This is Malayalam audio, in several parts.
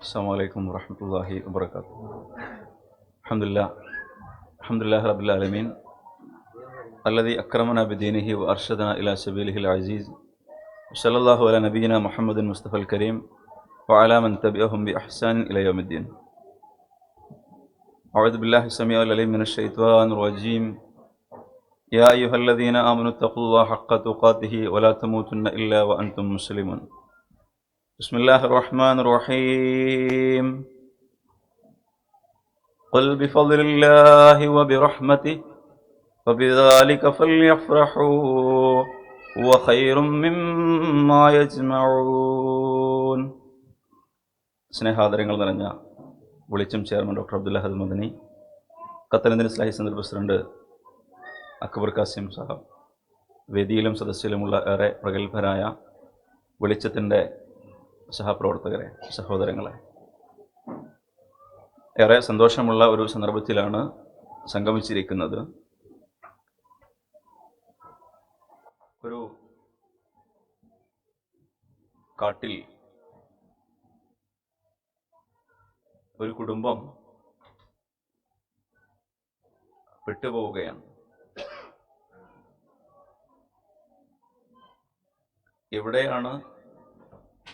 السلام عليكم ورحمة الله وبركاته. الحمد لله الحمد لله رب العالمين. الذي أكرمنا بدينه وأرشدنا إلى سبيله العزيز. وصلى الله على نبينا محمد المصطفى الكريم وعلى من تبعهم بإحسان إلى يوم الدين. أعوذ بالله السميع العليم من الشيطان الرجيم. يا أيها الذين آمنوا اتقوا الله حق تقاته ولا تموتن إلا وأنتم مسلمون. بسم الله الرحمن الرحيم قل بفضل الله وبرحمته فبذلك فليفرحوا هو خير مما يجمعون സ്നേഹാദരങ്ങൾ നിറഞ്ഞ വെളിച്ചം chairman doctor Abdullah Hadd Madani Qatar Indian Islahi centre president Akbar Kasim Sahib വേദിയിലും സദസ്സിലുമുള്ള ഏറെ പ്രഗത്ഭരായ വെളിച്ചത്തിൻ്റെ സഹപ്രവർത്തകരെ സഹോദരങ്ങളെ. ഏറെ സന്തോഷമുള്ള ഒരു സന്ദർഭത്തിലാണ് സംഗമിച്ചിരിക്കുന്നത്. ഒരു കാട്ടിൽ ഒരു കുടുംബം പെട്ടുപോവുകയാണ്. എവിടെയാണ്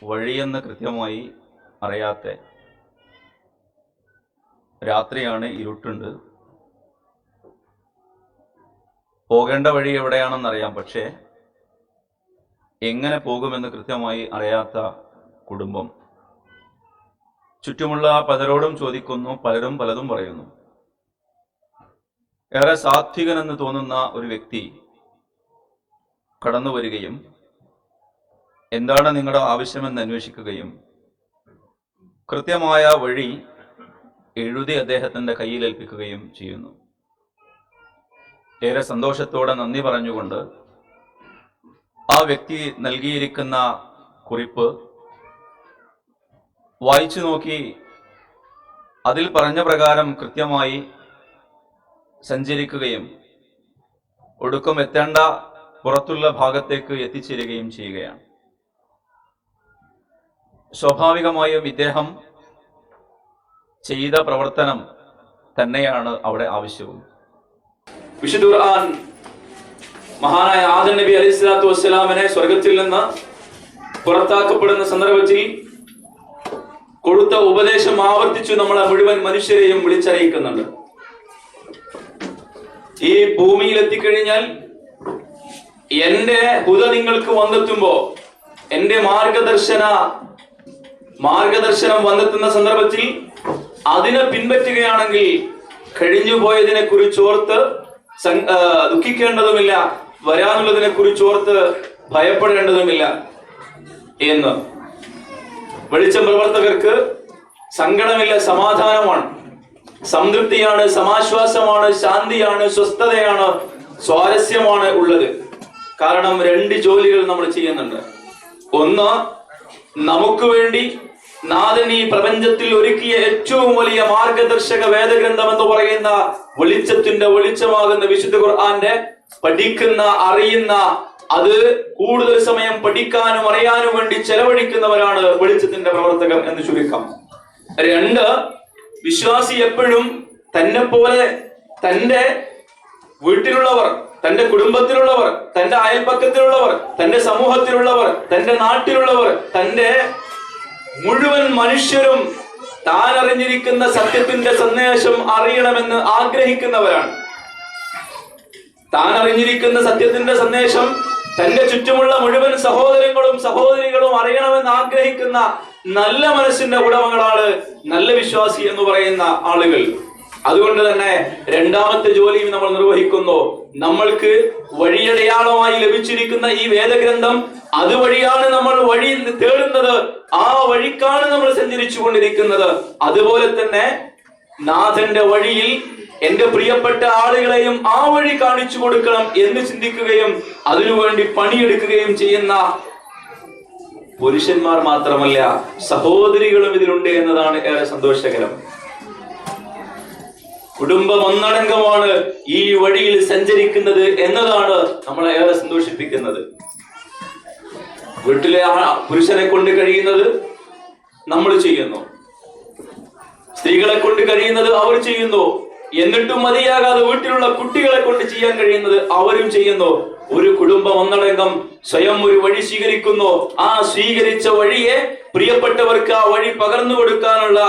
വഴിയെന്ന് കൃത്യമായി അറിയാത്ത രാത്രിയാണ് ഇരുട്ടുണ്ട്. പോകേണ്ട വഴി എവിടെയാണെന്നറിയാം പക്ഷേ എങ്ങനെ പോകുമെന്ന് കൃത്യമായി അറിയാത്ത കുടുംബം. ചുറ്റുമുള്ള പലരോടും ചോദിക്കുന്നു പലരും പലതും പറയുന്നു. ഏറെ സാത്വികനെന്ന് തോന്നുന്ന ഒരു വ്യക്തി കടന്നു വരികയും എന്താണ് നിങ്ങളുടെ ആവശ്യമെന്ന് അന്വേഷിക്കുകയും കൃത്യമായ വഴി എഴുതി അദ്ദേഹത്തിന്റെ കയ്യിൽ ഏൽപ്പിക്കുകയും ചെയ്യുന്നു. ഏറെ സന്തോഷത്തോടെ നന്ദി പറഞ്ഞുകൊണ്ട് ആ വ്യക്തി നൽകിയിരിക്കുന്ന കുറിപ്പ് വായിച്ചു നോക്കി അതിൽ പറഞ്ഞ പ്രകാരം കൃത്യമായി സഞ്ചരിക്കുകയും ഒടുക്കം എത്തേണ്ട പുറത്തുള്ള ഭാഗത്തേക്ക് എത്തിച്ചേരുകയും ചെയ്യുകയാണ്. സ്വാഭാവികമായും ഇദ്ദേഹം ചെയ്ത പ്രവർത്തനം തന്നെയാണ് അവിടെ ആവശ്യവും. വിശുദ്ധ മഹാനായ ആദൻ നബി അലൈഹി സ്വലാത്തു വസ്സലാമിനെ സ്വർഗത്തിൽ നിന്ന് പുറത്താക്കപ്പെടുന്ന സന്ദർഭത്തിൽ കൊടുത്ത ഉപദേശം ആവർത്തിച്ചു നമ്മളെ മുഴുവൻ മനുഷ്യരെയും വിളിച്ചറിയിക്കുന്നുണ്ട്. ഈ ഭൂമിയിൽ എത്തിക്കഴിഞ്ഞാൽ എന്റെ ഹുത നിങ്ങൾക്ക് വന്നെത്തുമ്പോ എന്റെ മാർഗദർശന മാർഗദർശനം വന്നെത്തുന്ന സന്ദർഭത്തിൽ അതിനെ പിൻപറ്റുകയാണെങ്കിൽ കഴിഞ്ഞുപോയതിനെ കുറിച്ചോർത്ത് സങ്- ആ, ദുഃഖിക്കേണ്ടതുമില്ല വരാനുള്ളതിനെ കുറിച്ചോർത്ത് ഭയപ്പെടേണ്ടതുമില്ല എന്ന്. വെളിച്ചം പ്രവർത്തകർക്ക് സങ്കടമില്ല സമാധാനമാണ്. സംതൃപ്തിയാണ് സമാശ്വാസമാണ് ശാന്തിയാണ് സ്വസ്ഥതയാണ് സ്വാരസ്യമാണ് ഉള്ളത്. കാരണം രണ്ട് ജോലികൾ നമ്മൾ ചെയ്യുന്നുണ്ട്. ഒന്ന് നമുക്ക് വേണ്ടി നാഥൻ ഈ പ്രപഞ്ചത്തിൽ ഒരുക്കിയ ഏറ്റവും വലിയ മാർഗദർശക വേദഗ്രന്ഥം എന്ന് പറയുന്ന വെളിച്ചത്തിന്റെ വെളിച്ചമാകുന്ന വിശുദ്ധ ഖുർആന്റെ പഠിക്കുന്ന അറിയുന്ന അത് കൂടുതൽ സമയം പഠിക്കാനും അറിയാനും വേണ്ടി ചെലവഴിക്കുന്നവരാണ് വെളിച്ചത്തിന്റെ പ്രവർത്തകർ എന്ന് ചുരുക്കം. രണ്ട് വിശ്വാസി എപ്പോഴും തന്നെ പോലെ തന്റെ വീട്ടിലുള്ളവർ തന്റെ കുടുംബത്തിലുള്ളവർ തന്റെ അയൽപ്പക്കത്തിലുള്ളവർ തന്റെ സമൂഹത്തിലുള്ളവർ തന്റെ നാട്ടിലുള്ളവർ തന്റെ മുഴുവൻ മനുഷ്യരും താൻ അറിഞ്ഞിരിക്കുന്ന സത്യത്തിന്റെ സന്ദേശം അറിയണമെന്ന് ആഗ്രഹിക്കുന്നവരാണ്. താൻ അറിഞ്ഞിരിക്കുന്ന സത്യത്തിന്റെ സന്ദേശം തന്റെ ചുറ്റുമുള്ള മുഴുവൻ സഹോദരങ്ങളും സഹോദരികളും അറിയണമെന്ന് ആഗ്രഹിക്കുന്ന നല്ല മനസ്സിന്റെ ഉടമകളാണ് നല്ല വിശ്വാസി എന്ന് പറയുന്ന ആളുകൾ. അതുകൊണ്ട് തന്നെ രണ്ടാമത്തെ ജോലിയും നമ്മൾ നിർവഹിക്കുന്നു. നമ്മൾക്ക് വഴിയടയാളമായി ലഭിച്ചിരിക്കുന്ന ഈ വേദഗ്രന്ഥം അതുവഴിയാണ് നമ്മൾ വഴി തേടുന്നത്. ആ വഴിക്കാണ് നമ്മൾ സഞ്ചരിച്ചു കൊണ്ടിരിക്കുന്നത്. അതുപോലെ തന്നെ നാഥന്റെ വഴിയിൽ എന്റെ പ്രിയപ്പെട്ട ആളുകളെയും ആ വഴി കാണിച്ചു കൊടുക്കണം എന്ന് ചിന്തിക്കുകയും അതിനുവേണ്ടി പണിയെടുക്കുകയും ചെയ്യുന്ന പുരുഷന്മാർ മാത്രമല്ല സഹോദരികളും ഇതിലുണ്ട് എന്നതാണ് ഏറെ സന്തോഷകരം. കുടുംബം ഒന്നടങ്കമാണ് ഈ വഴിയിൽ സഞ്ചരിക്കുന്നത് എന്നതാണ് നമ്മളെ ഏറെ സന്തോഷിപ്പിക്കുന്നത്. വീട്ടിലെ പുരുഷനെ കൊണ്ട് കഴിയുന്നത് നമ്മൾ ചെയ്യുന്നു. സ്ത്രീകളെ കൊണ്ട് കഴിയുന്നത് അവർ ചെയ്യുന്നു. എന്നിട്ടും മതിയാകാതെ വീട്ടിലുള്ള കുട്ടികളെ കൊണ്ട് ചെയ്യാൻ കഴിയുന്നത് അവരും ചെയ്യുന്നു. ഒരു കുടുംബം ഒന്നടങ്കം സ്വയം ഒരു വഴി സ്വീകരിക്കുന്നു. ആ സ്വീകരിച്ച വഴിയെ പ്രിയപ്പെട്ടവർക്ക് ആ വഴി പകർന്നു കൊടുക്കാനുള്ള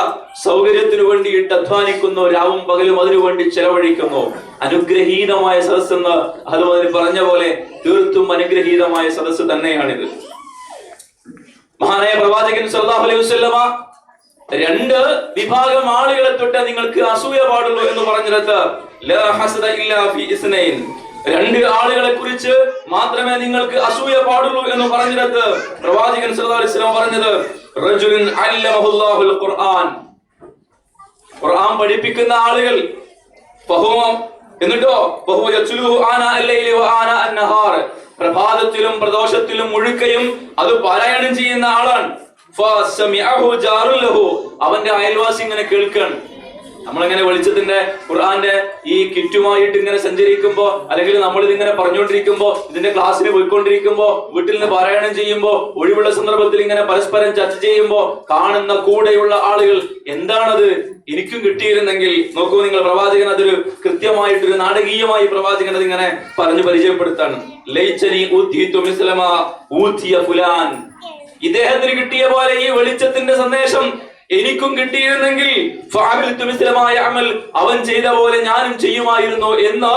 സൗകര്യത്തിനു വേണ്ടിയിട്ട് അധ്വാനിക്കുന്നു. രാവും പകലും അതിനുവേണ്ടി ചെലവഴിക്കുന്നു. അനുഗ്രഹീതമായ സദസ് എന്ന് അതുപോലെ പറഞ്ഞ പോലെ തീർത്തും അനുഗ്രഹീതമായ സദസ് തന്നെയാണിത്. മഹാനായ പ്രവാചകൻ സല്ലല്ലാഹു അലൈഹി വസല്ലമ രണ്ട് വിഭാഗം ആളുകളെ തൊട്ട് നിങ്ങൾക്ക് അസൂയ പാടുള്ളൂ എന്ന് പറഞ്ഞിടത്ത് രണ്ട് ആളുകളെ കുറിച്ച് മാത്രമേ നിങ്ങൾക്ക് അസൂയ പാടുള്ളൂ എന്ന് പറഞ്ഞിടത്ത് പ്രവാചകൻ അലൈഹി പറഞ്ഞത് ഖുർആൻ. ഖുർആൻ പഠിപ്പിക്കുന്ന ആളുകൾ എന്നിട്ടോ പ്രഭാതത്തിലും പ്രദോഷത്തിലും മുഴുക്കയും അത് പാരായണം ചെയ്യുന്ന ആളാണ്. അവന്റെ അയൽവാസി ഇങ്ങനെ കേൾക്കാണ്. നമ്മളിങ്ങനെ വെളിച്ചത്തിന്റെ ഖുർആന്റെ ഈ കിറ്റുമായിട്ട് ഇങ്ങനെ സഞ്ചരിക്കുമ്പോ അല്ലെങ്കിൽ നമ്മൾ ഇതിങ്ങനെ പറഞ്ഞുകൊണ്ടിരിക്കുമ്പോ ഇതിന്റെ ക്ലാസ്സിന് പോയിക്കൊണ്ടിരിക്കുമ്പോ വീട്ടിൽ നിന്ന് പാരായണം ചെയ്യുമ്പോ ഒഴിവുള്ള സന്ദർഭത്തിൽ ഇങ്ങനെ പരസ്പരം ചർച്ച ചെയ്യുമ്പോ കാണുന്ന കൂടെയുള്ള ആളുകൾ എന്താണത്? എനിക്കും കിട്ടിയിരുന്നെങ്കിൽ നോക്കൂ നിങ്ങൾ പ്രവാചകൻ അതൊരു കൃത്യമായിട്ടൊരു നാടകീയമായി പ്രവാചകൻ അതിങ്ങനെ പറഞ്ഞു പരിചയപ്പെടുത്താണ്. ഇദ്ദേഹത്തിന് കിട്ടിയ പോലെ ഈ വെളിച്ചത്തിന്റെ സന്ദേശം എനിക്കും കിട്ടിയിരുന്നെങ്കിൽ ഫഅമിൽതു മിസ്ലമായ അമൽ അവൻ ചെയ്ത പോലെ ഞാനും ചെയ്യുമായിരുന്നു എന്ന്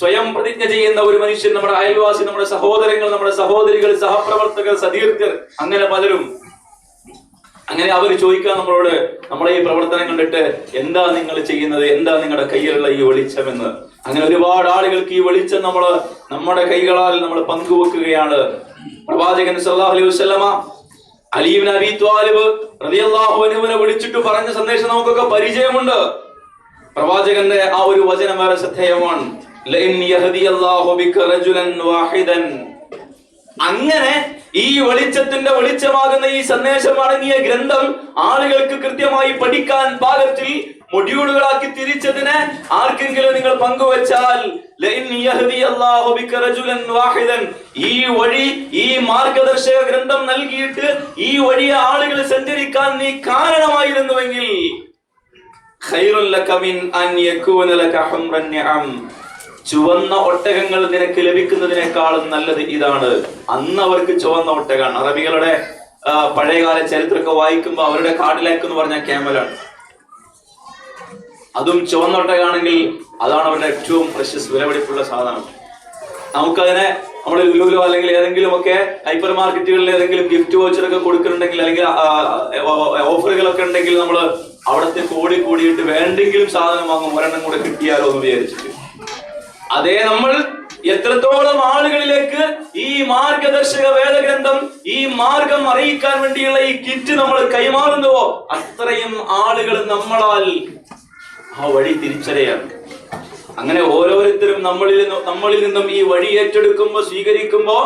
സ്വയം പ്രതിജ്ഞ ചെയ്യുന്ന ഒരു മനുഷ്യൻ നമ്മുടെ അയൽവാസി നമ്മുടെ സഹോദരങ്ങൾ നമ്മുടെ സഹോദരികൾ സഹപ്രവർത്തകർ സതീർത്ഥർ അങ്ങനെ പലരും. അങ്ങനെ അവർ ചോദിക്കാൻ നമ്മളോട് നമ്മളെ ഈ പ്രവർത്തനം കണ്ടിട്ട് എന്താ നിങ്ങൾ ചെയ്യുന്നത്? എന്താ നിങ്ങളുടെ കയ്യിലുള്ള ഈ വെളിച്ചം എന്ന്? അങ്ങനെ ഒരുപാട് ആളുകൾക്ക് ഈ വെളിച്ചം നമ്മൾ നമ്മുടെ കൈകളാൽ നമ്മൾ പങ്കുവെക്കുകയാണ്. പ്രവാചകൻ സല്ലല്ലാഹു അലൈഹി വസല്ലമ അലീബിൻ അബി ത്വാലിബ് റളിയല്ലാഹു അൻഹുവിനെ വിളിച്ചിട്ട് പറഞ്ഞ സന്ദേശം നമുക്കൊക്കെ പരിചയമുണ്ട്. പ്രവാചകന്റെ ആ ഒരു വചനം വേറെ ശ്രദ്ധേയമാണ് അങ്ങനെ ഈ വെളിച്ചത്തിന്റെ വെളിച്ചമാകുന്ന ഈ സന്ദേശം അടങ്ങിയ ഗ്രന്ഥം ആളുകൾക്ക് കൃത്യമായി പഠിക്കാൻ പാകത്തിൽ മൊഡ്യൂളുകളാക്കി തിരിച്ചതിന് ആർക്കെങ്കിലും നിങ്ങൾ പങ്കുവച്ചാൽ ഈ വഴി ഈ മാർഗദർശക ഗ്രന്ഥം നൽകിയിട്ട് ഈ വഴി ആളുകൾ സഞ്ചരിക്കാൻ നീ കാരണമായിരുന്നുവെങ്കിൽ ചുവന്ന ഒട്ടകങ്ങൾ നിനക്ക് ലഭിക്കുന്നതിനേക്കാളും നല്ലത് ഇതാണ്. അന്ന് അവർക്ക് ചുവന്ന ഒട്ടകമാണ് അറബികളുടെ പഴയകാല ചരിത്രമൊക്കെ വായിക്കുമ്പോൾ അവരുടെ കാടിലേക്ക് എന്ന് പറഞ്ഞ ക്യാമലാണ്. അതും ചുവന്നൊട്ടകയാണെങ്കിൽ അതാണ് അവരുടെ ഏറ്റവും പ്രശസ് വിലപിടിപ്പുള്ള സാധനം. നമുക്കതിനെ നമ്മൾ ലുലുലോ അല്ലെങ്കിൽ ഏതെങ്കിലും ഒക്കെ ഹൈപ്പർ മാർക്കറ്റുകളിൽ ഏതെങ്കിലും ഗിഫ്റ്റ് വോച്ചറൊക്കെ കൊടുക്കുന്നുണ്ടെങ്കിൽ അല്ലെങ്കിൽ ഓഫറുകളൊക്കെ ഉണ്ടെങ്കിൽ നമ്മൾ അവിടത്തെ കൂടി കൂടിയിട്ട് വേണ്ടെങ്കിലും സാധനം വാങ്ങും ഒരെണ്ണം കൂടെ കിട്ടിയാലോ എന്ന് വിചാരിച്ചിട്ട്. അതേ നമ്മൾ എത്രത്തോളം ആളുകളിലേക്ക് ഈ മാർഗദർശക വേദഗ്രന്ഥം ഈ മാർഗം അറിയിക്കാൻ വേണ്ടിയുള്ള ഈ കിറ്റ് നമ്മൾ കൈമാറുന്നുവോ അത്രയും ആളുകൾ നമ്മളാൽ ആ വഴി തിരിച്ചറിയാണ്. അങ്ങനെ ഓരോരുത്തരും നമ്മളിൽ നമ്മളിൽ നിന്നും ഈ വഴി ഏറ്റെടുക്കുമ്പോൾ സ്വീകരിക്കുമ്പോ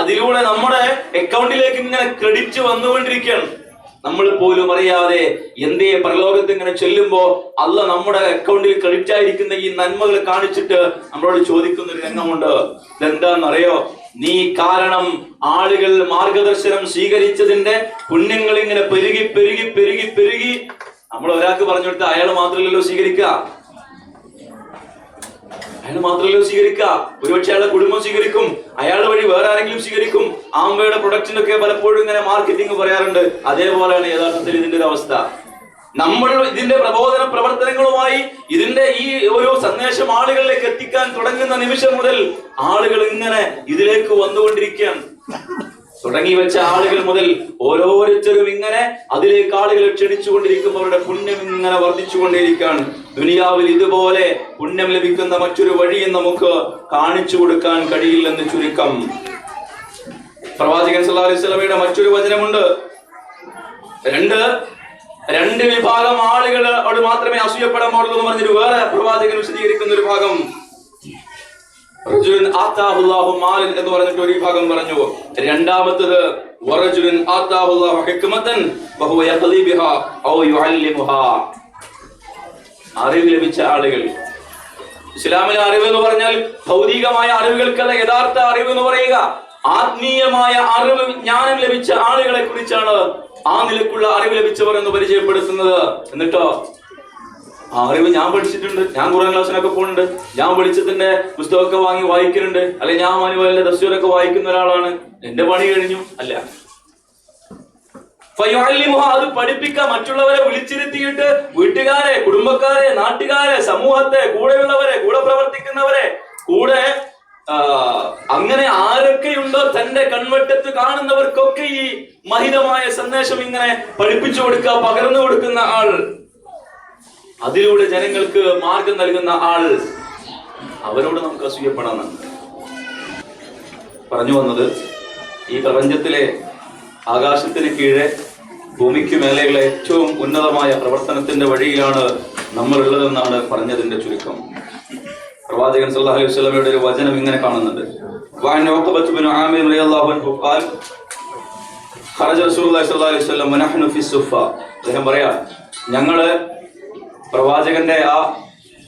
അതിലൂടെ നമ്മുടെ അക്കൗണ്ടിലേക്ക് ഇങ്ങനെ ക്രെഡിറ്റ് വന്നുകൊണ്ടിരിക്കുകയാണ്. നമ്മൾ പോലും അറിയാതെ എന്തേ പരലോകത്ത് ഇങ്ങനെ ചെല്ലുമ്പോൾ അല്ല നമ്മുടെ അക്കൗണ്ടിൽ ക്രെഡിറ്റ് ആയിരിക്കുന്ന ഈ നന്മകൾ കാണിച്ചിട്ട് നമ്മളോട് ചോദിക്കുന്ന ഒരു രംഗമുണ്ട്. ഇതെന്താണെന്നറിയോ? നീ കാരണം ആളുകൾ മാർഗദർശനം സ്വീകരിച്ചതിന്റെ പുണ്യങ്ങൾ ഇങ്ങനെ പെരുകി പെരുകി പെരുകി പെരുകി നമ്മൾ ഒരാൾക്ക് പറഞ്ഞു കൊടുത്ത അയാൾ മാത്രമല്ലല്ലോ സ്വീകരിക്കുക. അയാൾ മാത്രമല്ലോ സ്വീകരിക്കുക. ഒരുപക്ഷെ അയാളുടെ കുടുംബം സ്വീകരിക്കും. അയാൾ വഴി വേറെ ആരെങ്കിലും സ്വീകരിക്കും. ആമ്പയുടെ പ്രൊഡക്റ്റിനൊക്കെ പലപ്പോഴും ഇങ്ങനെ മാർക്കറ്റിംഗ് പറയാറുണ്ട്. അതേപോലെയാണ് യഥാർത്ഥത്തിൽ ഇതിന്റെ ഒരു അവസ്ഥ. നമ്മൾ ഇതിന്റെ പ്രബോധന പ്രവർത്തനങ്ങളുമായി ഇതിന്റെ ഈ ഒരു സന്ദേശം ആളുകളിലേക്ക് എത്തിക്കാൻ തുടങ്ങുന്ന നിമിഷം മുതൽ ആളുകൾ ഇങ്ങനെ ഇതിലേക്ക് വന്നുകൊണ്ടിരിക്കുകയാണ്. തുടങ്ങി വെച്ച ആളുകൾ മുതൽ ഓരോരുത്തരും ഇങ്ങനെ അതിലേക്ക് ആളുകൾ ക്ഷണിച്ചുകൊണ്ടിരിക്കുമ്പോഴുടെ പുണ്യം ഇങ്ങനെ വർദ്ധിച്ചുകൊണ്ടേയിരിക്കുകയാണ്. ദുനിയാവിൽ ഇതുപോലെ പുണ്യം ലഭിക്കുന്ന മറ്റൊരു വഴിയും നമുക്ക് കാണിച്ചു കൊടുക്കാൻ കഴിയില്ലെന്ന് ചുരുക്കം. പ്രവാചകൻ സല്ലല്ലാഹു അലൈഹി വസല്ലമയുടെ മറ്റൊരു വചനമുണ്ട്. രണ്ട് രണ്ട് വിഭാഗം ആളുകൾ അവിടെ മാത്രമേ അസൂയപ്പെടാൻ പാടുള്ളൂ എന്ന് പറഞ്ഞൊരു വേറെ പ്രവാചകൻ വിശദീകരിക്കുന്ന ഒരു ഭാഗം. എന്ന് പറഞ്ഞിട്ട് ഒരു വിഭാഗം പറഞ്ഞു. രണ്ടാമത്തത് അറിവ് ലഭിച്ച ആളുകൾ. ഇസ്ലാമിലെ അറിവ് എന്ന് പറഞ്ഞാൽ ഭൗതികമായ അറിവുകൾക്കല്ല യഥാർത്ഥ അറിവ് എന്ന് പറയുക. ആത്മീയമായ അറിവ് ജ്ഞാനം ലഭിച്ച ആളുകളെ കുറിച്ചാണ് ആ നിലക്കുള്ള അറിവ് ലഭിച്ചവർ എന്ന് പരിചയപ്പെടുത്തുന്നത്. എന്നിട്ടോ? ആ അറിവ് ഞാൻ പഠിച്ചിട്ടുണ്ട്. ഞാൻ കുറെ ക്ലാസ്സിനൊക്കെ പോകുന്നുണ്ട്. ഞാൻ വെളിച്ചത്തിന്റെ പുസ്തകമൊക്കെ വാങ്ങി വായിക്കുന്നുണ്ട് അല്ലെ ഞാൻ മാനുവലിന്റെ ദസ്യൂരൊക്കെ വായിക്കുന്ന ഒരാളാണ്. എന്റെ പണി കഴിഞ്ഞു. അല്ല. അത് പഠിപ്പിക്കാൻ മറ്റുള്ളവരെ വിളിച്ചിരുത്തിയിട്ട് വീട്ടുകാരെ കുടുംബക്കാരെ നാട്ടുകാരെ സമൂഹത്തെ കൂടെയുള്ളവരെ കൂടെ പ്രവർത്തിക്കുന്നവരെ കൂടെ അങ്ങനെ ആരൊക്കെയുണ്ടോ തന്റെ കൺവെട്ടത്ത് കാണുന്നവർക്കൊക്കെ ഈ മഹിതമായ സന്ദേശം ഇങ്ങനെ പഠിപ്പിച്ചു കൊടുക്കുക പകർന്നു കൊടുക്കുന്ന ആൾ. അതിലൂടെ ജനങ്ങൾക്ക് മാർഗം നൽകുന്ന ആൾ അവരോട് നമുക്ക് അസൂയപ്പെടാമെന്നാണ് പറഞ്ഞു വന്നത് ഈ പ്രപഞ്ചത്തിലെ ആകാശത്തിന് കീഴെ ഭൂമിക്ക് മേലെയുള്ള ഏറ്റവും ഉന്നതമായ പ്രവർത്തനത്തിന്റെ വഴിയിലാണ് നമ്മൾ ഉള്ളതെന്നാണ് പറഞ്ഞതിന്റെ ചുരുക്കം പ്രവാചകൻ സല്ലല്ലാഹു അലൈഹി വസല്ലമയുടെ ഒരു വചനം ഇങ്ങനെ കാണുന്നുണ്ട് وعن عقبة بن عامر رضي الله عنه قال خرج رسول الله صلى الله عليه وسلم ونحن في الصفة അദ്ദേഹം പറയാ ഞങ്ങള് പ്രവാചകന്റെ ആ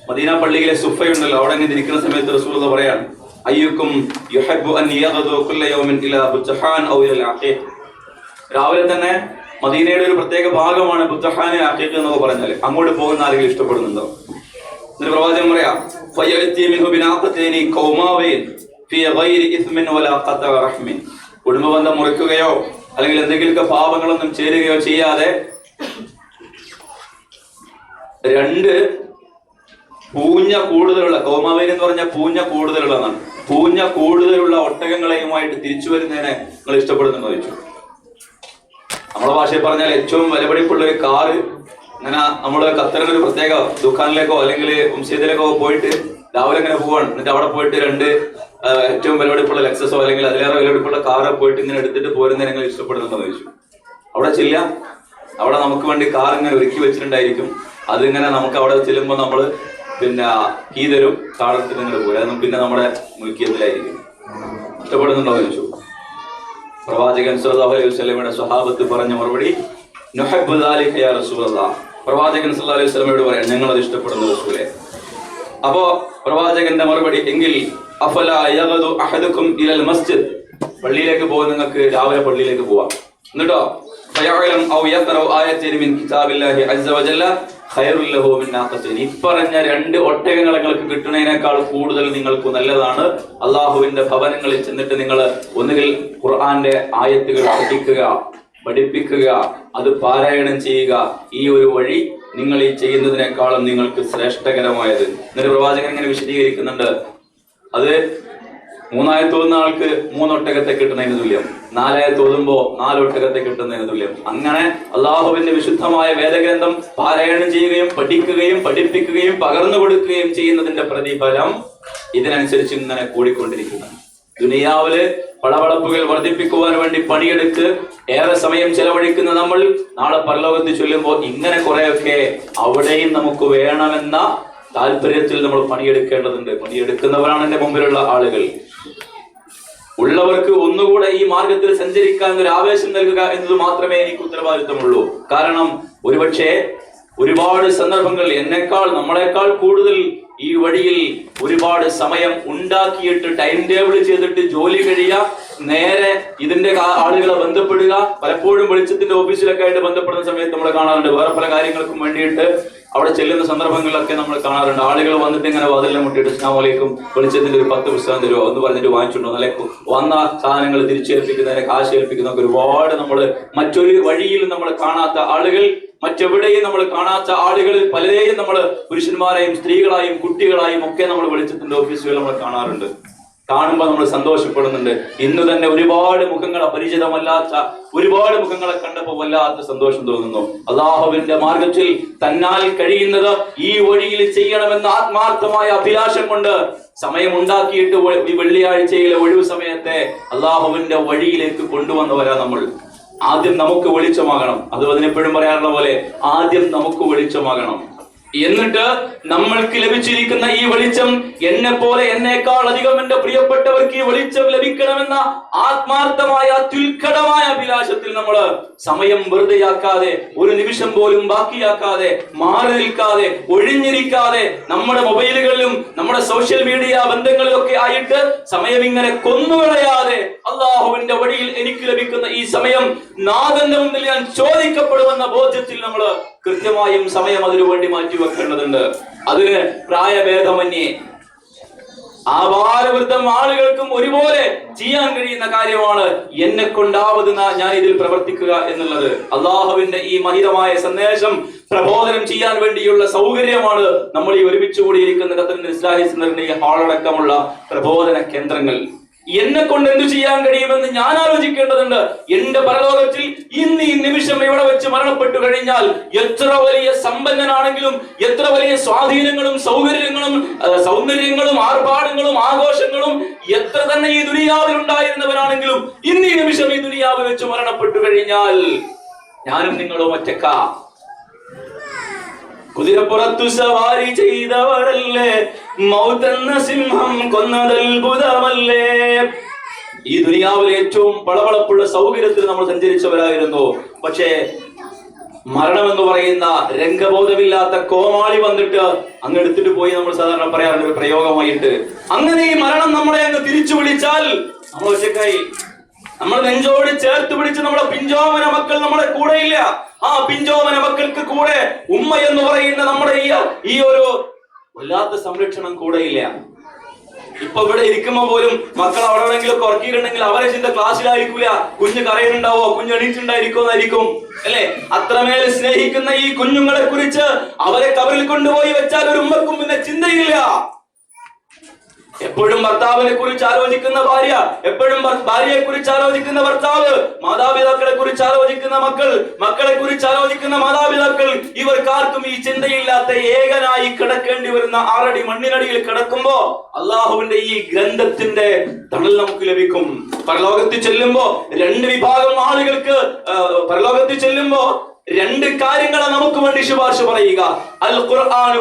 മദീന പള്ളിയിലെ സുഫയുണ്ടല്ലോ അവിടെ ഇങ്ങനെ ഇരിക്കുന്ന സമയത്ത് റസൂൽ പറയാണ് അയ്യുക്കും രാവിലെ തന്നെ മദീനയുടെ ഒരു പ്രത്യേക ഭാഗമാണ് ബുദ്ധഹാനെ അഖീഖ് എന്നൊക്കെ പറഞ്ഞാൽ അങ്ങോട്ട് പോകുന്ന ആരെങ്കിലും ഇഷ്ടപ്പെടുന്നുണ്ടോ? എന്നിട്ട് പ്രവാചകൻ പറയാം കുടുംബബന്ധം മുറിക്കുകയോ അല്ലെങ്കിൽ എന്തെങ്കിലുമൊക്കെ പാപങ്ങളൊന്നും ചേരുകയോ ചെയ്യാതെ രണ്ട് പൂഞ്ഞ കൂടുതലുള്ള കോമാവേൻ എന്ന് പറഞ്ഞ പൂഞ്ഞ കൂടുതലുള്ളതാണ്. പൂഞ്ഞ കൂടുതലുള്ള ഒട്ടകങ്ങളെയുമായിട്ട് തിരിച്ചു വരുന്നതിനെ നിങ്ങൾ ഇഷ്ടപ്പെടുന്നുണ്ടോ ചോദിച്ചു. നമ്മളെ ഭാഷയിൽ പറഞ്ഞാൽ ഏറ്റവും വിലപിടിപ്പുള്ള ഒരു കാറ് അങ്ങനെ നമ്മൾ ഖത്തറിൽ ഒരു പ്രത്യേക ദുഃഖാനിലേക്കോ അല്ലെങ്കിൽ മുംസീദിലേക്കോ പോയിട്ട് രാവിലെ ഇങ്ങനെ പോവാണ്. എന്നിട്ട് അവിടെ പോയിട്ട് രണ്ട് ഏറ്റവും വിലപിടിപ്പുള്ള ലക്സസോ അല്ലെങ്കിൽ അതിലേറെ വിലപിടിപ്പുള്ള കാറ് പോയിട്ട് ഇങ്ങനെ എടുത്തിട്ട് പോരുന്നതിനെ നിങ്ങൾ ഇഷ്ടപ്പെടുന്നുണ്ടോ ചോദിച്ചു. അവിടെ ചെല്ലാം അവിടെ നമുക്ക് വേണ്ടി കാർ ഇങ്ങനെ ഒരുക്കി വെച്ചിട്ടുണ്ടായിരിക്കും. അതിങ്ങനെ നമുക്ക് അവിടെ ചെല്ലുമ്പോൾ നമ്മൾ പിന്നെ കീ തരും താളത്തിൽ നിങ്ങൾ പോയി പിന്നെ നമ്മുടെ മുൽക്കിയത്തിലായിരിക്കും. ഇഷ്ടപ്പെടുന്നുണ്ടോ ചോദിച്ചു പ്രവാചകൻ സല്ലല്ലാഹു അലൈഹി സ്വഹാബത്ത് പറഞ്ഞ മറുപടി പ്രവാചകൻ സല്ലല്ലാഹു അലൈഹി വസല്ലമയോട് പറയാം ഞങ്ങൾ അത് ഇഷ്ടപ്പെടുന്ന റസൂലെ. അപ്പോ പ്രവാചകന്റെ മറുപടി എങ്കിൽ ഇലൽ മസ്ജിദ്. പള്ളിയിലേക്ക് പോകുന്ന നിങ്ങൾക്ക് രാവിലെ പള്ളിയിലേക്ക് പോവാം. എന്നിട്ടോ? ഇപ്പറഞ്ഞ രണ്ട് ഒട്ടകങ്ങൾ നിങ്ങൾക്ക് കിട്ടുന്നതിനേക്കാൾ കൂടുതൽ നിങ്ങൾക്ക് നല്ലതാണ്. അള്ളാഹുവിന്റെ ഭവനങ്ങളിൽ ചെന്നിട്ട് നിങ്ങൾ ഒന്നുകിൽ ഖുർആന്റെ ആയത്തുകൾ പഠിക്കുക പഠിപ്പിക്കുക അത് പാരായണം ചെയ്യുക. ഈ ഒരു വഴി നിങ്ങൾ ഈ ചെയ്യുന്നതിനേക്കാളും നിങ്ങൾക്ക് ശ്രേഷ്ഠകരമായത്. എന്നിട്ട് പ്രവാചകൻ ഇങ്ങനെ വിശദീകരിക്കുന്നുണ്ട്. അത് മൂന്നായി തോന്നുന്ന ആൾക്ക് മൂന്നൊട്ടകത്തെ കിട്ടുന്നതിന് തുല്യം. നാലായി തോന്നുമ്പോ നാലൊട്ടകത്തെ കിട്ടുന്നതിന് തുല്യം. അങ്ങനെ അള്ളാഹുവിന്റെ വിശുദ്ധമായ വേദഗ്രന്ഥം പാരായണം ചെയ്യുകയും പഠിക്കുകയും പഠിപ്പിക്കുകയും പകർന്നു കൊടുക്കുകയും ചെയ്യുന്നതിന്റെ പ്രതിഫലം ഇതിനനുസരിച്ച് ഇങ്ങനെ കൂടിക്കൊണ്ടിരിക്കുന്നു. ദുനിയാവിൽ പടവളപ്പുകൾ വർദ്ധിപ്പിക്കുവാൻ വേണ്ടി പണിയെടുത്ത് ഏറെ സമയം ചെലവഴിക്കുന്ന നമ്മൾ നാളെ പരലോകത്ത് ചൊല്ലുമ്പോൾ ഇങ്ങനെ കുറെയൊക്കെ അവിടെയും നമുക്ക് വേണമെന്ന താല്പര്യത്തിൽ നമ്മൾ പണിയെടുക്കേണ്ടതുണ്ട്. പണിയെടുക്കുന്നവരാണ് എന്റെ മുമ്പിലുള്ള ആളുകൾ. ഉള്ളവർക്ക് ഒന്നുകൂടെ ഈ മാർഗത്തിൽ സഞ്ചരിക്കാൻ ഒരു ആവേശം നൽകുക എന്നത് മാത്രമേ എനിക്ക് ഉത്തരവാദിത്തമുള്ളൂ. കാരണം ഒരുപക്ഷെ ഒരുപാട് സന്ദർഭങ്ങൾ എന്നെക്കാൾ നമ്മളെക്കാൾ കൂടുതൽ ഈ വഴിയിൽ ഒരുപാട് സമയം ഉണ്ടാക്കിയിട്ട് ടൈം ടേബിൾ ചെയ്തിട്ട് ജോലി കഴിയുക നേരെ ഇതിന്റെ ആളുകളെ ബന്ധപ്പെടുക പലപ്പോഴും വെളിച്ചത്തിന്റെ ഓഫീസിലൊക്കെ ആയിട്ട് ബന്ധപ്പെടുന്ന സമയത്ത് നമ്മൾ കാണാറുണ്ട്. വേറെ പല കാര്യങ്ങൾക്കും വേണ്ടിയിട്ട് അവിടെ ചെല്ലുന്ന സന്ദർഭങ്ങളിലൊക്കെ നമ്മൾ കാണാറുണ്ട്. ആളുകൾ വന്നിട്ട് ഇങ്ങനെ വാതിലിനെ മുട്ടിയിട്ട് സ്നാമലേക്കും വെളിച്ചത്തിന്റെ ഒരു പത്ത് പുസ്തകം തരുമോ എന്ന് പറഞ്ഞിട്ട് വാങ്ങിച്ചിട്ടുണ്ടോ? അല്ലെ വന്ന സാധനങ്ങൾ തിരിച്ചേൽപ്പിക്കുന്നതിനെ കാശ് ഏൽപ്പിക്കുന്നതൊക്കെ ഒരുപാട് നമ്മൾ മറ്റൊരു വഴിയിൽ നമ്മൾ കാണാത്ത ആളുകൾ മറ്റെവിടെയും നമ്മൾ കാണാത്ത ആളുകളിൽ പലരെയും നമ്മൾ പുരുഷന്മാരെയും സ്ത്രീകളായും കുട്ടികളായും ഒക്കെ നമ്മൾ വെളിച്ചത്തിന്റെ ഓഫീസുകൾ നമ്മൾ കാണാറുണ്ട്. കാണുമ്പോൾ നമ്മൾ സന്തോഷപ്പെടുന്നുണ്ട്. ഇന്ന് തന്നെ ഒരുപാട് മുഖങ്ങളെ പരിചിതമല്ലാത്ത ഒരുപാട് മുഖങ്ങളെ കണ്ടപ്പോൾ വല്ലാത്ത സന്തോഷം തോന്നുന്നു. അള്ളാഹുവിന്റെ മാർഗത്തിൽ തന്നാൽ കഴിയുന്നത് ഈ വഴിയിൽ ചെയ്യണമെന്ന ആത്മാർത്ഥമായ അഭിലാഷം കൊണ്ട് സമയം ഉണ്ടാക്കിയിട്ട് വെ- ഈ വെള്ളിയാഴ്ചയിലെ ഒഴിവ് സമയത്തെ അള്ളാഹുവിന്റെ വഴിയിലേക്ക് കൊണ്ടുവന്നവരാ നമ്മൾ. ആദ്യം നമുക്ക് വെളിച്ചമാകണം. അത് അതിനെപ്പോഴും പറയാറുള്ള പോലെ ആദ്യം നമുക്ക് വെളിച്ചമാകണം. എന്നിട്ട് നമ്മൾക്ക് ലഭിച്ചിരിക്കുന്ന ഈ വെളിച്ചം എന്നെ പോലെ എന്നേക്കാൾ അധികം എന്റെ പ്രിയപ്പെട്ടവർക്ക് ഈ വെളിച്ചം ലഭിക്കണമെന്ന ആത്മാർത്ഥമായ അത്യുൽഘടമായ അഭിലാഷത്തിൽ നമ്മൾ സമയം വെറുതെയാക്കാതെ ഒരു നിമിഷം പോലും ബാക്കിയാക്കാതെ മാറി നിൽക്കാതെ ഒഴിഞ്ഞിരിക്കാതെ നമ്മുടെ മൊബൈലുകളിലും നമ്മുടെ സോഷ്യൽ മീഡിയ ബന്ധങ്ങളിലൊക്കെ ആയിട്ട് സമയം ഇങ്ങനെ കൊന്നുകളയാതെ അള്ളാഹുവിന്റെ വഴിയിൽ എനിക്ക് ലഭിക്കുന്ന ഈ സമയം നാഥന്റെ മുന്നിൽ ഞാൻ ചോദിക്കപ്പെടുമെന്ന ബോധ്യത്തിൽ നമ്മൾ കൃത്യമായും സമയം അതിനു വേണ്ടി മാറ്റി വെക്കേണ്ടതുണ്ട്. അതിന് പ്രായഭേദമന്യേ ആപാലവൃദ്ധം ആളുകൾക്കും ഒരുപോലെ ചെയ്യാൻ കഴിയുന്ന കാര്യമാണ് എന്നെ കൊണ്ടാവുന്ന ഞാൻ ഇതിൽ പ്രവർത്തിക്കുക എന്നുള്ളത്. അള്ളാഹുവിന്റെ ഈ മഹിതമായ സന്ദേശം പ്രബോധനം ചെയ്യാൻ വേണ്ടിയുള്ള സൗകര്യമാണ് നമ്മൾ ഈ ഒരുമിച്ച് കൂടിയിരിക്കുന്ന ഖത്തറിന്റെ ഇസ്ലാഹി ഈ ഹാളടക്കമുള്ള പ്രബോധന കേന്ദ്രങ്ങൾ. എന്നെ കൊണ്ട് എന്തു ചെയ്യാൻ കഴിയുമെന്ന് ഞാൻ ആലോചിക്കേണ്ടതുണ്ട്. എന്റെ പരലോകത്തിൽ ഇന്ന് ഈ നിമിഷം ഇവിടെ വെച്ച് മരണപ്പെട്ടു കഴിഞ്ഞാൽ എത്ര വലിയ സമ്പന്നനാണെങ്കിലും എത്ര വലിയ സ്വാധീനങ്ങളും സൗകര്യങ്ങളും സൗന്ദര്യങ്ങളും ആർഭാടങ്ങളും ആഘോഷങ്ങളും എത്ര തന്നെ ഈ ദുനിയാവിൽ ഉണ്ടായിരുന്നവരാണെങ്കിലും ഇന്ന് ഈ നിമിഷം ഈ ദുനിയാവിൽ വെച്ച് മരണപ്പെട്ടു കഴിഞ്ഞാൽ ഞാനും നിങ്ങളും ഒറ്റക്ക. കുതിരപ്പുറത്തു സവാരി ചെയ്തവരല്ലേ? മൗതെന്ന സിംഹം കൊന്നതത്ഭുതമല്ലേ ഈ ദുനിയാവിലെ ഏറ്റവും പളവളപ്പുള്ള സൗകര്യത്തിൽ നമ്മൾ സഞ്ചരിച്ചവരായിരുന്നു. പക്ഷേ മരണം എന്ന് പറയുന്ന രംഗബോധമില്ലാത്ത കോമാളി വന്നിട്ട് അങ്ങ് എടുത്തിട്ട് പോയി നമ്മൾ സാധാരണ പറയാറുണ്ട് ഒരു പ്രയോഗമായിട്ട്. അങ്ങനെ ഈ മരണം നമ്മളെ അങ്ങ് തിരിച്ചു വിളിച്ചാൽ നമ്മൾ ഒറ്റക്കായി നമ്മൾ നെഞ്ചോട് ചേർത്ത് പിടിച്ച് നമ്മുടെ പിഞ്ചോമന മക്കൾ നമ്മുടെ കൂടെ ഇല്ല ആ പിഞ്ചോമന മക്കൾക്ക് കൂടെ ഉമ്മ എന്ന് പറയുന്ന നമ്മുടെ ഈ ഈ ഒരു വല്ലാത്ത സംരക്ഷണം കൂടെ ഇല്ല ഇപ്പൊ ഇവിടെ ഇരിക്കുമ്പോ പോലും മക്കൾ അവിടെ എവിടെയെങ്കിലും ഉറക്കിയിട്ടുണ്ടെങ്കിൽ അവരെ ചിന്ത ക്ലാസ്സിലായിരിക്കൂല. കുഞ്ഞ് കരയുന്നുണ്ടാവോ? കുഞ്ഞ് എണീറ്റുണ്ടായിരിക്കുമെന്നായിരിക്കും അല്ലെ? അത്രമേൽ സ്നേഹിക്കുന്ന ഈ കുഞ്ഞുങ്ങളെ കുറിച്ച് അവരെ കവറിൽ കൊണ്ടുപോയി വെച്ചാൽ ഒരു ഉമ്മക്കും പിന്നെ ചിന്തയില്ല. എപ്പോഴും ഭർത്താവിനെ കുറിച്ച് ആലോചിക്കുന്ന ഭാര്യ എപ്പോഴും ഭാര്യയെ കുറിച്ച് ആലോചിക്കുന്ന ഭർത്താവ് മാതാപിതാക്കളെ കുറിച്ച് ആലോചിക്കുന്ന മക്കൾ മക്കളെ കുറിച്ച് ആലോചിക്കുന്ന മാതാപിതാക്കൾ ഇവർക്കാർക്കും ഈ ചിന്തയില്ലാത്ത ഏകനായി കിടക്കേണ്ടി വരുന്ന ആറടി മണ്ണിനടിയിൽ കിടക്കുമ്പോ അള്ളാഹുവിന്റെ ഈ ഗ്രന്ഥത്തിന്റെ തണൽ നമുക്ക് ലഭിക്കും. പരലോകത്തിൽ ചെല്ലുമ്പോ രണ്ട് വിഭാഗം ആളുകൾക്ക് പരലോകത്തിൽ ചെല്ലുമ്പോ രണ്ട് കാര്യങ്ങളെ നമുക്ക് വേണ്ടി ശുപാർശ പറയുക. അൽ ഖുർആൻ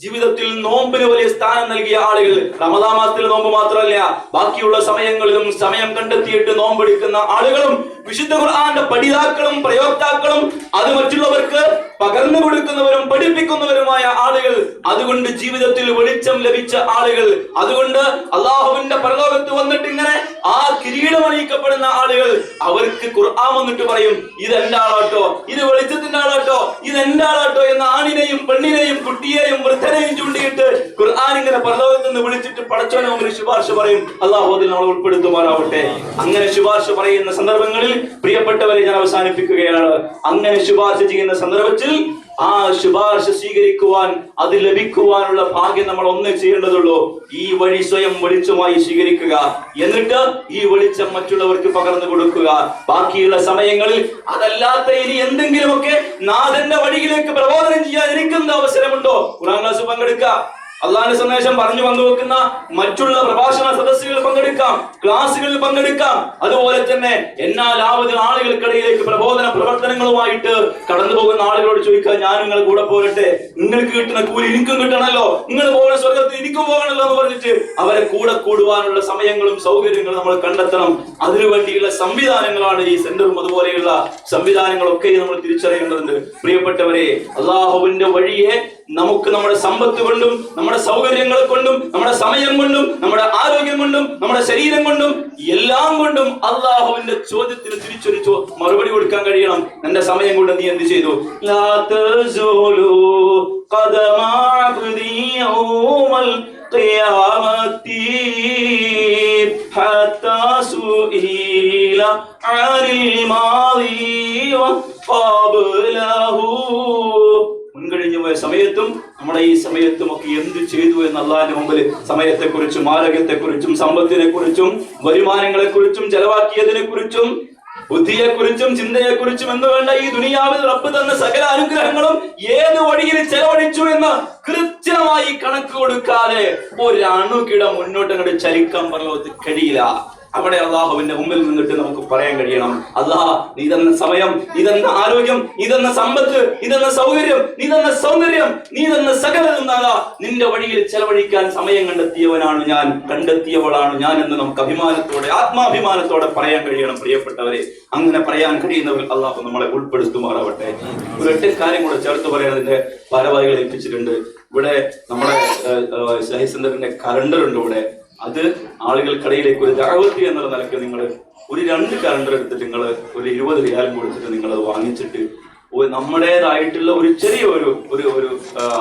ജീവിതത്തിൽ നോമ്പിന് വലിയ സ്ഥാനം നൽകിയ ആളുകൾ റമദാ മാസത്തിൽ നോമ്പ് മാത്രമല്ല ബാക്കിയുള്ള സമയങ്ങളിലും സമയം കണ്ടെത്തിയിട്ട് നോമ്പെടുക്കുന്ന ആളുകളും വിശുദ്ധ ഖുർആന്റെ പഠിതാക്കളും പ്രയോക്താക്കളും അത് മറ്റുള്ളവർക്ക് പകർന്നു കൊടുക്കുന്നവരും പഠിപ്പിക്കുന്നവരുമായ ആളുകൾ. അതുകൊണ്ട് ജീവിതത്തിൽ വെളിച്ചം ലഭിച്ച ആളുകൾ. അതുകൊണ്ട് അള്ളാഹുവിന്റെ പരലോകത്ത് വന്നിട്ട് ഇങ്ങനെ ആ കിരീടം അണിയിക്കപ്പെടുന്ന ആളുകൾ അവർക്ക് ഖുർആൻ വന്നിട്ട് പറയും ഇത് എന്റെ ആളാട്ടോ ഇത് വെളിച്ചത്തിന്റെ ആളാട്ടോ ഇത് എന്റെ ആളാട്ടോ എന്ന ആണിനെയും പെണ്ണിനെയും കുട്ടിയെയും വൃദ്ധനെയും ചൂണ്ടിയിട്ട് ഖുർആൻ ഇങ്ങനെ പരലോകത്ത് വിളിച്ചിട്ട് പടച്ചോനെ മുമ്പിൽ ശുപാർശ പറയും. അള്ളാഹു അതിൽ നമ്മൾ ഉൾപ്പെടുത്തുമാറാവട്ടെ. അങ്ങനെ ശുപാർശ പറയുന്ന സന്ദർഭങ്ങളിൽ പ്രിയപ്പെട്ടവരെ ഞാൻ അവസാനിപ്പിക്കുകയാണ്. അങ്ങനെ ശുപാർശ ചെയ്യുന്ന സന്ദർഭത്തിൽ ആ ശുപാർശ സ്വീകരിക്കുവാൻ അത് ലഭിക്കുവാനുള്ള ഭാഗ്യം നമ്മൾ ഒന്നേ ചെയ്യേണ്ടതുള്ളൂ. ഈ വഴി സ്വയം വെളിച്ചമായി സ്വീകരിക്കുക. എന്നിട്ട് ഈ വെളിച്ചം മറ്റുള്ളവർക്ക് പകർന്നു കൊടുക്കുക. ബാക്കിയുള്ള സമയങ്ങളിൽ അതല്ലാത്ത ഇനി എന്തെങ്കിലുമൊക്കെ നാഥന്റെ വഴിയിലേക്ക് പ്രബോധനം ചെയ്യാൻ എനിക്കെന്ത് അവസരമുണ്ടോ? ഖുറാൻ ക്ലാസ് പങ്കെടുക്കുക അള്ളാഹിന്റെ സന്ദേശം പറഞ്ഞു വന്നു പങ്കുവെക്കുന്ന മറ്റുള്ള പ്രഭാഷണ സദസ്സുകളിൽ പങ്കെടുക്കാം ക്ലാസ്സുകളിൽ പങ്കെടുക്കാം. അതുപോലെ തന്നെ എന്നാലാവത് ആളുകൾക്കിടയിലേക്ക് പ്രബോധന പ്രവർത്തനങ്ങളുമായിട്ട് കടന്നു പോകുന്ന ആളുകളോട് ചോദിക്കുക ഞാൻ നിങ്ങളെ കൂടെ പോരട്ടെ. നിങ്ങൾക്ക് കിട്ടുന്ന കൂലി എനിക്കും കിട്ടണമല്ലോ. നിങ്ങൾ പോകുന്ന സ്വർഗത്തിൽ എനിക്കും പോകണമല്ലോ എന്ന് പറഞ്ഞിട്ട് അവരെ കൂടെ കൂടുവാനുള്ള സമയങ്ങളും സൗകര്യങ്ങളും നമ്മൾ കണ്ടെത്തണം. അതിനുവേണ്ടിയുള്ള സംവിധാനങ്ങളാണ് ഈ സെന്ററും അതുപോലെയുള്ള സംവിധാനങ്ങളൊക്കെ നമ്മൾ തിരിച്ചറിയേണ്ടതുണ്ട്. പ്രിയപ്പെട്ടവരെ അള്ളാഹുവിന്റെ വഴിയെ നമുക്ക് നമ്മുടെ സമ്പത്ത് കൊണ്ടും നമ്മുടെ സൗകര്യങ്ങൾ കൊണ്ടും നമ്മുടെ സമയം കൊണ്ടും നമ്മുടെ ആരോഗ്യം കൊണ്ടും നമ്മുടെ ശരീരം കൊണ്ടും എല്ലാം കൊണ്ടും അള്ളാഹുവിന്റെ ചോദ്യത്തിന് തിരിച്ചൊരു മറുപടി കൊടുക്കാൻ കഴിയണം. എന്റെ സമയം കൊണ്ട് നീ എന്ത് ചെയ്തു? ഖദമ മുൻകഴിഞ്ഞു പോയ സമയത്തും നമ്മുടെ ഈ സമയത്തും ഒക്കെ എന്ത് ചെയ്തു എന്ന് അള്ളാഹിന്റെ മുമ്പിൽ സമയത്തെക്കുറിച്ചും ആരോഗ്യത്തെക്കുറിച്ചും സമ്പത്തിനെ കുറിച്ചും വരുമാനങ്ങളെ കുറിച്ചും ചെലവാക്കിയതിനെ കുറിച്ചും ബുദ്ധിയെ കുറിച്ചും ചിന്തയെ കുറിച്ചും എന്ന് വേണ്ട ഈ ദുനിയാവിൽ റബ്ബ് തന്ന സകല അനുഗ്രഹങ്ങളും ഏത് വഴിയിൽ ചെലവഴിച്ചു എന്ന് കൃത്യമായി കണക്ക് കൊടുക്കാതെ ഒരു അണുകിട മുന്നോട്ട് അങ്ങോട്ട് ചലിക്കാൻ പറഞ്ഞത് കഴിയില്ല. അവിടെ അള്ളാഹുവിന്റെ മുമ്പിൽ നിന്നിട്ട് നമുക്ക് പറയാൻ കഴിയണം. അല്ലാ നീ തന്ന സമയം നീ തന്ന ആരോഗ്യം നീ തന്ന സമ്പത്ത് നീ തന്ന സൗകര്യം നീ തന്ന സൗന്ദര്യം നീ തന്ന സകലതും നിന്റെ വഴിയിൽ ചെലവഴിക്കാൻ സമയം കണ്ടെത്തിയവനാണ് ഞാൻ. കണ്ടെത്തിയവളാണ് ഞാൻ എന്ന് നമുക്ക് അഭിമാനത്തോടെ ആത്മാഭിമാനത്തോടെ പറയാൻ കഴിയണം പ്രിയപ്പെട്ടവരെ. അങ്ങനെ പറയാൻ കഴിയുന്നവർ അള്ളാഹു നമ്മളെ ഉൾപ്പെടുത്തുമാറാവട്ടെ. ഒരു എട്ട് കാര്യം കൂടെ ചേർത്ത് പറയുന്നതിന്റെ ഭാരവാഹികൾ ഏൽപ്പിച്ചിട്ടുണ്ട്. ഇവിടെ നമ്മുടെ സെന്ററിന്റെ കലണ്ടർ ഉണ്ട് ഇവിടെ. അത് ആളുകൾക്കിടയിലേക്ക് ഒരു ദാവത്തി എന്നുള്ള നിലയ്ക്ക് നിങ്ങൾ ഒരു രണ്ട് കലണ്ടർ എടുത്തിട്ട് നിങ്ങൾ ഒരു ഇരുപത് റിയാലും കൊടുത്തിട്ട് നിങ്ങൾ അത് വാങ്ങിച്ചിട്ട് നമ്മുടേതായിട്ടുള്ള ഒരു ചെറിയ ഒരു ഒരു ഒരു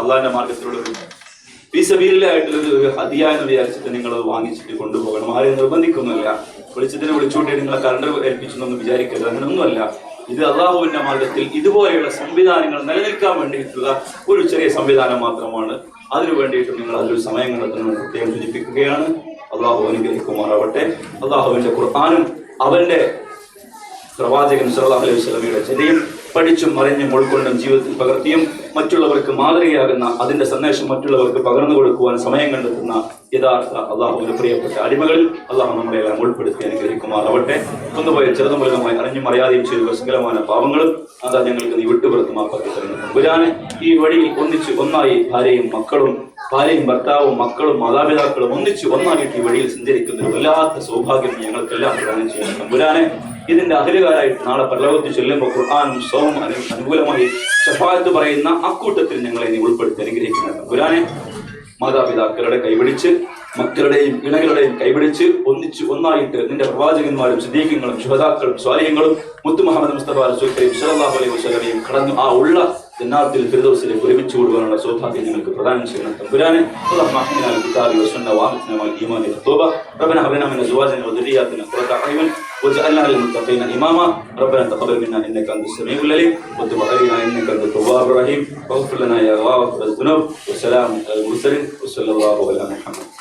അള്ളാഹിന്റെ മാർഗത്തിലുള്ള ഒരു ഫീസബീലായിട്ടുള്ള ഒരു ഹദിയ എന്ന് വിചാരിച്ചിട്ട് നിങ്ങൾ അത് വാങ്ങിച്ചിട്ട് കൊണ്ടുപോകണം. ആരെയും നിർബന്ധിക്കുന്നില്ല വിളിച്ചതിനെ വിളിച്ചുകൊണ്ട് നിങ്ങളെ ഏൽപ്പിച്ചു ഏൽപ്പിച്ചെന്നൊന്നും വിചാരിക്കരുത്. അങ്ങനെയൊന്നുമല്ല ഇത് അള്ളാഹുവിന്റെ മാർഗത്തിൽ ഇതുപോലെയുള്ള സംവിധാനങ്ങൾ നിലനിൽക്കാൻ വേണ്ടിയിട്ടുള്ള ഒരു ചെറിയ സംവിധാനം മാത്രമാണ്. അതിനു വേണ്ടിയിട്ട് നിങ്ങൾ അതിലൊരു സമയം കണ്ടെത്തുന്നത് പ്രത്യേകം സൂചിപ്പിക്കുകയാണ്. അള്ളാഹു അനുഗ്രഹിക്കുമാറാവട്ടെ. അള്ളാഹുവിന്റെ ഖുർആാനും അവന്റെ പ്രവാചകൻ സല്ലല്ലാഹു അലൈഹി സ്വലമിയുടെ ചര്യയും പഠിച്ചും അറിഞ്ഞും ഉൾക്കൊണ്ടും ജീവിതത്തിൽ പകർത്തിയും മറ്റുള്ളവർക്ക് മാതൃകയാകുന്ന അതിന്റെ സന്ദേശം മറ്റുള്ളവർക്ക് പകർന്നു കൊടുക്കുവാൻ സമയം കണ്ടെത്തുന്ന യഥാർത്ഥ അള്ളാഹുവിന്റെ പ്രിയപ്പെട്ട അടിമകളിൽ അള്ളാഹു നമ്മളെ ഉൾപ്പെടുത്തി അനുഗ്രഹിക്കുമാറാവട്ടെ. കൊണ്ടുപോയ ചെറുതും വലുതുമായി അറിഞ്ഞും അറിയാതെയും ചെയ്ത സകലമായ പാവങ്ങളും അതാ ഞങ്ങൾക്ക് നീ വിട്ടുപുറത്തുമാക്കി തരുന്നു പുരാന് ഈ വഴി ഒന്നിച്ച് ഒന്നായി ഭാര്യയും മക്കളും ഭാര്യയും ഭർത്താവും മക്കളും മാതാപിതാക്കളും ഒന്നിച്ച് ഒന്നായിട്ട് ഈ വഴിയിൽ സഞ്ചരിക്കുന്ന വല്ലാത്ത സൗഭാഗ്യം ഞങ്ങൾക്കെല്ലാം പ്രദാനം ചെയ്യുന്നു തമ്പുരാനെ ഇതിന്റെ അതിരുകാലായിട്ട് നാളെ പ്രലോകത്തിൽ ചെല്ലുമ്പോൾ ഖുർആാനും സോം അനുകൂലമായി ഷഫായത്ത് പറയുന്ന അക്കൂട്ടത്തിൽ ഞങ്ങളെ നീ ഉൾപ്പെടുത്തി അനുഗ്രഹിക്കുന്നത് ഖുരാനെ മാതാപിതാക്കളുടെ കൈപിടിച്ച് മക്കളുടെയും ഇണകളുടെയും കൈപിടിച്ച് ഒന്നിച്ച് ഒന്നായിട്ട് നിന്റെ പ്രവാചകന്മാരും സിദ്ദീഖങ്ങളും ശുഹദാക്കളും സ്വാലിഹങ്ങളും മുത്തു മുഹമ്മദ് മുസ്തഫ റസൂഖയും സലാഹു അലൈഹി വസ്ലമയും കടന്നു ആ ഉള്ള ജന്നാത്തിൽ ഫിർദൗസിലേക്ക് ഒരുമിച്ച് കൂടുവാനുള്ള സൗഭാഗ്യം ഞങ്ങൾക്ക് പ്രദാനം ചെയ്യണം. തമ്പുരാനെ കിതാബി വസന്ന വാഹനമാൽ ഈമാനി തോബ. റബ്ബനാ ഹബന മിന സുവാജന വദരിയാത്തിന ഖുറത അയ്മൻ واجعلنا للمتقين إماما. ربنا تقبل منا إنك أنت السميع العليم. وتب علينا إنك أنت التواب الرحيم. واغفر لنا يا غافر الذنوب. وسلام على المرسلين. وصلى الله على محمد.